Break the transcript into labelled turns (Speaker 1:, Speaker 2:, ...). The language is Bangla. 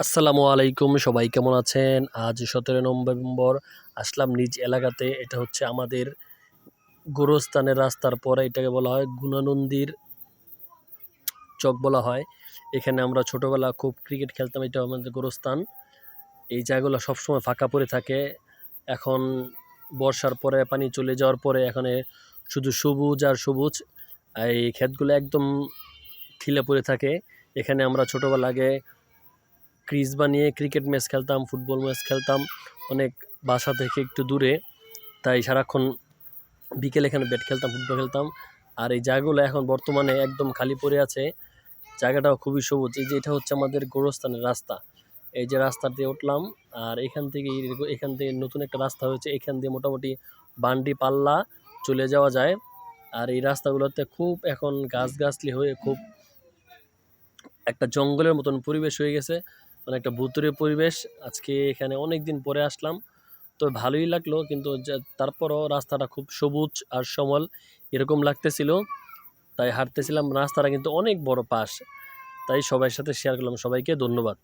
Speaker 1: আসসালামু আলাইকুম, সবাই কেমন আছেন? আজ সতেরো নভেম্বর, আসলাম নিজ এলাকাতে। এটা হচ্ছে আমাদের গোরস্থানের রাস্তার পরে, এটাকে বলা হয় গুণানন্দীর চক বলা হয়। এখানে আমরা ছোটোবেলা খুব ক্রিকেট খেলতাম, এটা আমাদের গোরস্থান। এই জায়গাগুলো সবসময় ফাঁকা পড়ে থাকে। এখন বর্ষার পরে, পানি চলে যাওয়ার পরে, এখানে শুধু সবুজ আর সবুজ। এই ক্ষেতগুলো একদম ঠিলে পড়ে থাকে। এখানে আমরা ছোটোবেলা আগে ক্রিজ বানিয়ে ক্রিকেট ম্যাচ খেলতাম, ফুটবল ম্যাচ খেলতাম, অনেক বাসা থেকে একটু দূরে। তাই সারাক্ষণ বিকেলে এখানে ব্যাট খেলতাম, ফুটবল খেলতাম। আর এই জায়গাগুলো এখন বর্তমানে একদম খালি পড়ে আছে। জায়গাটাও খুবই সবুজ। এই যে এটা হচ্ছে আমাদের গোরস্থানের রাস্তা। এই যে রাস্তা দিয়ে উঠলাম আর এখান থেকে এখান থেকে নতুন একটা রাস্তা হয়েছে। এখান দিয়ে মোটামুটি বান্ডি পাল্লা চলে যাওয়া যায়। আর এই রাস্তাগুলোতে খুব এখন গাছগাছলি হয়ে খুব একটা জঙ্গলের মতন পরিবেশ হয়ে গেছে। মানে একটা ভুতুরে পরিবেশ। আজকে এখানে অনেক দিন পরে আসলাম। তো ভালোই লাগল, কিন্তু তারপরও রাস্তাটা খুব সবুজ আর সমল এরকম লাগতেছিল। তাই হাঁটতেছিলাম, রাস্তাটা কিন্তু অনেক বড় পাশ। তাই সবাই সাথে শেয়ার করলাম। সবাইকে ধন্যবাদ।